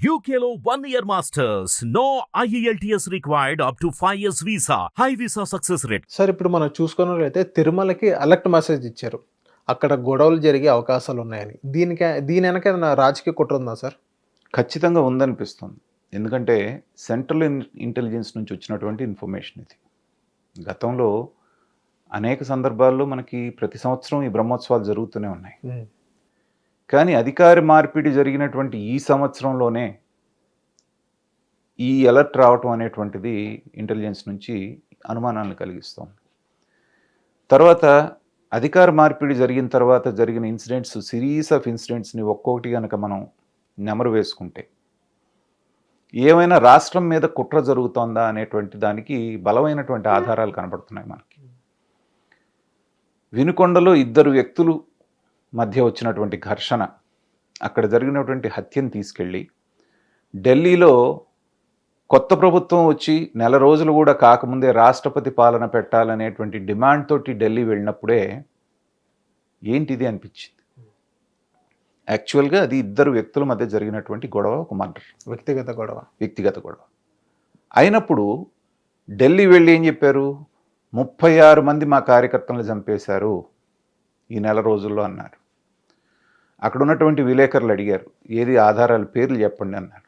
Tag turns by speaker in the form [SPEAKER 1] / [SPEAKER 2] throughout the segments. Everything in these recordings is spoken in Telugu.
[SPEAKER 1] One year masters. No E IELTS required up to 5 years visa. High visa success rate.
[SPEAKER 2] Sir ఇప్పుడు మనం చూసుకున్నట్లయితే తిరుమలకి అలర్ట్ మెసేజ్ ఇచ్చారు. అక్కడ గొడవలు జరిగే అవకాశాలు ఉన్నాయని. దీనికి దీని వెనక ఏదైనా రాజకీయ కుట్ర ఉందా సార్
[SPEAKER 3] ఖచ్చితంగా ఉందనిపిస్తుంది. ఎందుకంటే సెంట్రల్ ఇన్ ఇంటెలిజెన్స్ నుంచి వచ్చినటువంటి ఇన్ఫర్మేషన్ ఇది. గతంలో అనేక సందర్భాల్లో మనకి ప్రతి సంవత్సరం ఈ బ్రహ్మోత్సవాలు జరుగుతూనే ఉన్నాయి. కానీ అధికార మార్పిడి జరిగినటువంటి ఈ సంవత్సరంలోనే ఈ అలర్ట్ రావటం అనేటువంటిది ఇంటెలిజెన్స్ నుంచి అనుమానాలను కలిగిస్తుంది. తర్వాత అధికార మార్పిడి జరిగిన తర్వాత జరిగిన ఇన్సిడెంట్స్ సిరీస్ ఆఫ్ ఇన్సిడెంట్స్ని ఒక్కొక్కటి కనుక మనం నెమరు వేసుకుంటే ఏమైనా రాష్ట్రం మీద కుట్ర జరుగుతోందా అనేటువంటి దానికి బలమైనటువంటి ఆధారాలు కనబడుతున్నాయి మనకి. వినుకొండలో ఇద్దరు వ్యక్తులు మధ్య వచ్చినటువంటి ఘర్షణ అక్కడ జరిగినటువంటి హత్యను తీసుకెళ్ళి ఢిల్లీలో కొత్త ప్రభుత్వం వచ్చి నెల రోజులు కూడా కాకముందే రాష్ట్రపతి పాలన పెట్టాలనేటువంటి డిమాండ్ తోటి ఢిల్లీ వెళ్ళినప్పుడే ఏంటిది అనిపించింది? యాక్చువల్గా అది ఇద్దరు వ్యక్తుల మధ్య జరిగినటువంటి గొడవ ఒక మర్డర్.
[SPEAKER 2] వ్యక్తిగత గొడవ.
[SPEAKER 3] వ్యక్తిగత గొడవ. అయినప్పుడు ఢిల్లీ వెళ్ళి ఏం చెప్పారు? ముప్పై ఆరు మంది మా కార్యకర్తలను చంపేశారు. ఈ నెల రోజుల్లో అన్నారు. అక్కడ ఉన్నటువంటి విలేకరులు అడిగారు ఏది ఆధారాలు పేర్లు చెప్పండి అన్నారు.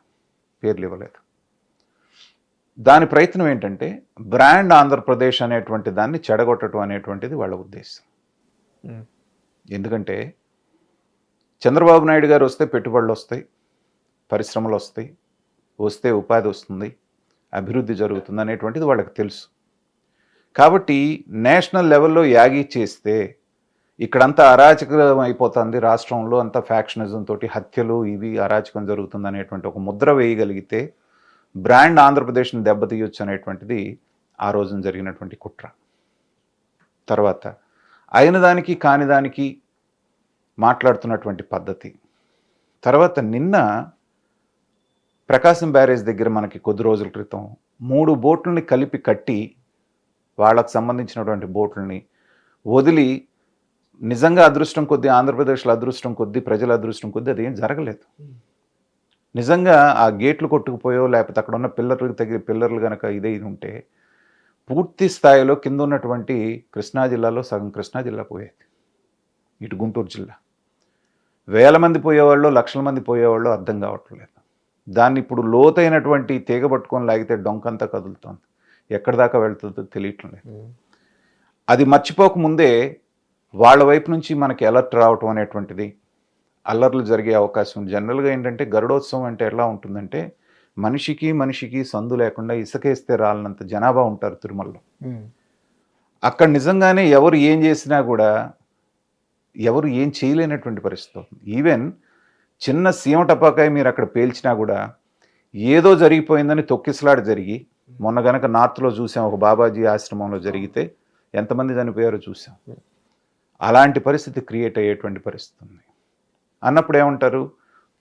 [SPEAKER 3] పేర్లు ఇవ్వలేదు. దాని ప్రయత్నం ఏంటంటే బ్రాండ్ ఆంధ్రప్రదేశ్ అనేటువంటి దాన్ని చెడగొట్టడం అనేటువంటిది వాళ్ళ ఉద్దేశం. ఎందుకంటే చంద్రబాబు నాయుడు గారు వస్తే పెట్టుబడులు వస్తాయి పరిశ్రమలు వస్తాయి వస్తే ఉపాధి వస్తుంది అభివృద్ధి జరుగుతుంది అనేటువంటిది వాళ్ళకి తెలుసు. కాబట్టి నేషనల్ లెవెల్లో యాగి చేస్తే ఇక్కడంతా అరాచకం అయిపోతుంది రాష్ట్రంలో అంతా ఫ్యాక్షనిజం తోటి హత్యలు ఇవి అరాచకం జరుగుతుంది అనేటువంటి ఒక ముద్ర వేయగలిగితే బ్రాండ్ ఆంధ్రప్రదేశ్ని దెబ్బతీయొచ్చు అనేటువంటిది ఆ రోజున జరిగినటువంటి కుట్ర. తర్వాత అయిన దానికి కాని దానికి మాట్లాడుతున్నటువంటి పద్ధతి. తర్వాత నిన్న ప్రకాశం బ్యారేజ్ దగ్గర మనకి కొద్ది రోజుల క్రితం మూడు బోట్లని కలిపి కట్టి వాళ్ళకు సంబంధించినటువంటి బోట్లని వదిలి నిజంగా అదృష్టం కొద్దీ ఆంధ్రప్రదేశ్లో అదృష్టం కొద్దీ ప్రజల అదృష్టం కొద్దీ అదేం జరగలేదు. నిజంగా ఆ గేట్లు కొట్టుకుపోయో లేకపోతే అక్కడ ఉన్న పిల్లర్లకు తగిన పిల్లర్లు కనుక ఇదే ఉంటే పూర్తి స్థాయిలో కింద ఉన్నటువంటి కృష్ణా జిల్లాలో సగం కృష్ణా జిల్లా పోయేది. ఇటు గుంటూరు జిల్లా. వేల మంది పోయేవాళ్ళు లక్షల మంది పోయేవాళ్ళు అర్థం కావట్లేదు దాన్ని ఇప్పుడు లోతైనటువంటి తీగ పట్టుకొని లాగితే డొంకంతా కదులుతోంది. ఎక్కడి దాకా వెళ్తుందో తెలియట్లేదు. అది మర్చిపోకముందే వాళ్ళ వైపు నుంచి మనకి అలర్ట్ రావటం అనేటువంటిది అల్లర్లు జరిగే అవకాశం ఉంది. జనరల్గా ఏంటంటే గరుడోత్సవం అంటే ఎలా ఉంటుందంటే మనిషికి మనిషికి సందు లేకుండా ఇసుకేస్తే రాలినంత జనాభా ఉంటారు తిరుమలలో. అక్కడ నిజంగానే ఎవరు ఏం చేసినా కూడా ఎవరు ఏం చేయలేనటువంటి పరిస్థితి అవుతుంది. ఈవెన్ చిన్న సీమ టపాకాయ మీరు అక్కడ పేల్చినా కూడా ఏదో జరిగిపోయిందని తొక్కిసలాట జరిగి మొన్న గనక నార్త్లో చూసాం ఒక బాబాజీ ఆశ్రమంలో జరిగితే ఎంతమంది చనిపోయారో చూసాం. అలాంటి పరిస్థితి క్రియేట్ అయ్యేటువంటి పరిస్థితి ఉంది. అన్నప్పుడు ఏమంటారు?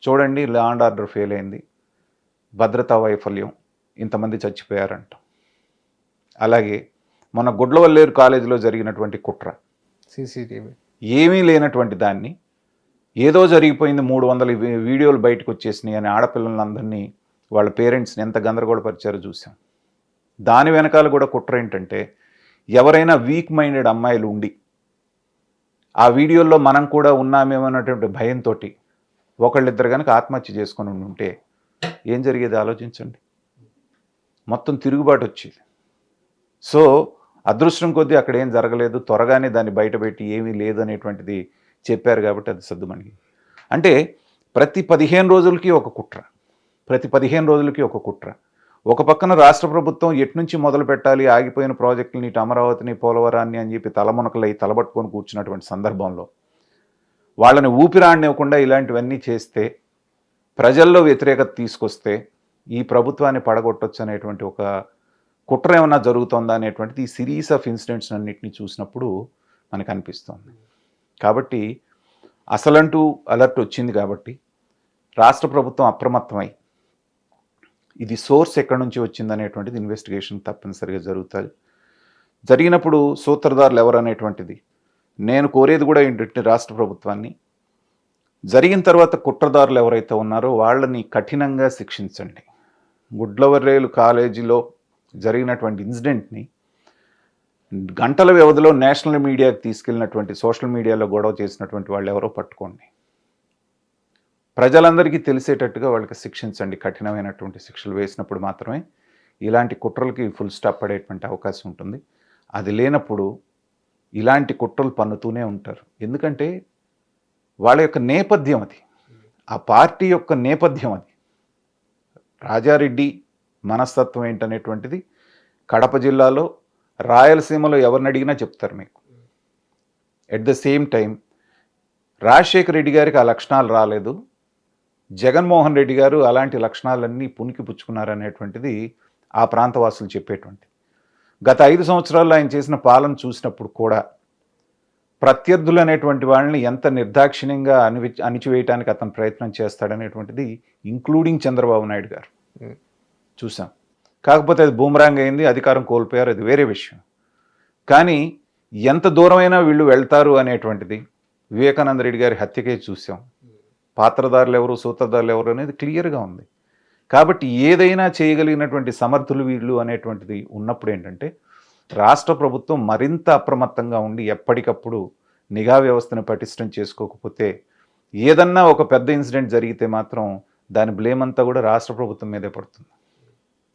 [SPEAKER 3] చూడండి లా అండ్ ఆర్డర్ ఫెయిల్ అయింది. భద్రతా వైఫల్యం. ఇంతమంది చచ్చిపోయారంట. అలాగే మొన్న గుడ్లవల్లేరు కాలేజీలో జరిగినటువంటి కుట్ర.
[SPEAKER 2] సీసీటీవీ.
[SPEAKER 3] ఏమీ లేనటువంటి దాన్ని ఏదో జరిగిపోయింది మూడు వందల వీడియోలు బయటకు వచ్చేసినాయి అని ఆడపిల్లలందరినీ వాళ్ళ పేరెంట్స్ని ఎంత గందరగోళపరిచారో చూసాం దాని వెనకాల కూడా కుట్ర ఏంటంటే ఎవరైనా వీక్ మైండెడ్ అమ్మాయిలు ఉండి ఆ వీడియోల్లో మనం కూడా ఉన్నామేమన్నటువంటి భయంతో ఒకళ్ళిద్దరు కనుక ఆత్మహత్య చేసుకుని ఉంటే ఏం జరిగేది? ఆలోచించండి. మొత్తం తిరుగుబాటు వచ్చేది. సో అదృష్టం కొద్దీ అక్కడ ఏం జరగలేదు. త్వరగానే దాన్ని బయటపెట్టి ఏమీ లేదు అనేటువంటిది చెప్పారు కాబట్టి అది సర్దుమణిగి అంటే ప్రతి పదిహేను రోజులకి ఒక కుట్ర. ప్రతి పదిహేను రోజులకి ఒక కుట్ర. ఒక పక్కన రాష్ట్ర ప్రభుత్వం ఎట్నుంచి మొదలు పెట్టాలి ఆగిపోయిన ప్రాజెక్టులని ఇటు అమరావతిని పోలవరాన్ని అని చెప్పి తలమునకలై తలబట్టుకొని కూర్చున్నటువంటి సందర్భంలో వాళ్ళని ఊపిరాడినివ్వకుండా ఇలాంటివన్నీ చేస్తే ప్రజల్లో వ్యతిరేకత తీసుకొస్తే ఈ ప్రభుత్వాన్ని పడగొట్టొచ్చు అనేటువంటి ఒక కుట్ర ఏమన్నా జరుగుతుందా అనేటువంటిది ఈ సిరీస్ ఆఫ్ ఇన్సిడెంట్స్ అన్నింటినీ చూసినప్పుడు మనకు అనిపిస్తుంది కాబట్టి అసలంటూ అలర్ట్ వచ్చింది కాబట్టి రాష్ట్ర ప్రభుత్వం అప్రమత్తమై ఇది సోర్స్ ఎక్కడి నుంచి వచ్చింది అనేటువంటిది ఇన్వెస్టిగేషన్ తప్పనిసరిగా జరుగుతుంది. జరిగినప్పుడు సూత్రధారులు ఎవరు అనేటువంటిది? నేను కోరేది కూడా ఏంటంటే రాష్ట్ర ప్రభుత్వాన్ని. జరిగిన తర్వాత కుట్రదారులు ఎవరైతే ఉన్నారో వాళ్ళని కఠినంగా శిక్షించండి. గుడ్లవర్రేలు కాలేజీలో జరిగినటువంటి ఇన్సిడెంట్ని గంటల వ్యవధిలో నేషనల్ మీడియాకి తీసుకెళ్ళినటువంటి సోషల్ మీడియాలో గొడవ చేసినటువంటి వాళ్ళు ఎవరో పట్టుకోండి. ప్రజలందరికీ తెలిసేటట్టుగా వాళ్ళకి శిక్షించండి. కఠినమైనటువంటి శిక్షలు వేసినప్పుడు మాత్రమే ఇలాంటి కుట్రలకి ఫుల్ స్టాప్ పడేటువంటి అవకాశం ఉంటుంది. అది లేనప్పుడు ఇలాంటి కుట్రలు పన్నుతూనే ఉంటారు. ఎందుకంటే వాళ్ళ యొక్క నేపథ్యం అది. ఆ పార్టీ యొక్క నేపథ్యం అది. రాజారెడ్డి మనస్తత్వం ఏంటనేటువంటిది కడప జిల్లాలో రాయలసీమలో ఎవరిని అడిగినా చెప్తారు మీకు. At the same time Rajasekhara Reddy గారికి ఆ లక్షణాలు రాలేదు. జగన్మోహన్ రెడ్డి గారు అలాంటి లక్షణాలన్నీ పునికి పుచ్చుకున్నారనేటువంటిది ఆ ప్రాంతవాసులు చెప్పేటువంటి. గత ఐదు సంవత్సరాల్లో ఆయన చేసిన పాలన చూసినప్పుడు కూడా ప్రత్యర్థులు అనేటువంటి వాళ్ళని ఎంత నిర్దాక్షిణ్యంగా అణివి అణిచివేయటానికి అతను ప్రయత్నం చేస్తాడనేటువంటిది ఇంక్లూడింగ్ చంద్రబాబు నాయుడు గారు. చూసాం. కాకపోతే అది బూమరాంగ్ అయింది అధికారం కోల్పోయారు అది వేరే విషయం. కానీ ఎంత దూరమైనా వీళ్ళు వెళ్తారు అనేటువంటిది వివేకానంద రెడ్డి గారి హత్యకే చూసాం. పాత్రదారులు ఎవరు సూత్రధారులు ఎవరు అనేది క్లియర్గా ఉంది. కాబట్టి ఏదైనా చేయగలిగినటువంటి సమర్థులు వీళ్ళు అనేటువంటిది ఉన్నప్పుడు ఏంటంటే రాష్ట్ర ప్రభుత్వం మరింత అప్రమత్తంగా ఉండి ఎప్పటికప్పుడు నిఘా వ్యవస్థను పటిష్టం చేసుకోకపోతే ఏదన్నా ఒక పెద్ద ఇన్సిడెంట్ జరిగితే మాత్రం దాని బ్లేమ్ అంతా కూడా రాష్ట్ర ప్రభుత్వం మీదే పడుతుంది.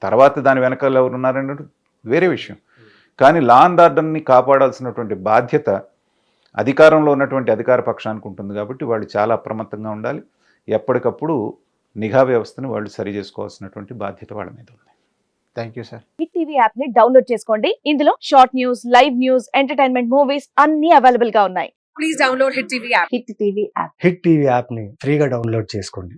[SPEAKER 3] తర్వాత దాని వెనకాల ఎవరు వేరే విషయం. కానీ లా అండ్ ఆర్డర్ని కాపాడాల్సినటువంటి బాధ్యత అధికారంలో ఉన్నటువంటి అధికార పక్షానికి ఉంటుంది కాబట్టి వాళ్ళు చాలా అప్రమత్తంగా ఉండాలి. ఎప్పటికప్పుడు నిఘా వ్యవస్థను వాళ్ళు సరి చేసుకోవాల్సినటువంటి బాధ్యత వాళ్ళ మీద ఉంది.
[SPEAKER 2] Thank you sir
[SPEAKER 4] Hit TV యాప్ని డౌన్లోడ్ చేసుకోండి. ఇందులో short news live news entertainment movies అన్ని అవైలబుల్గా ఉన్నాయి.
[SPEAKER 5] Please download Hit TV app.
[SPEAKER 4] Hit TV app
[SPEAKER 6] Hit TV యాప్ని ఫ్రీగా డౌన్లోడ్ చేసుకోండి.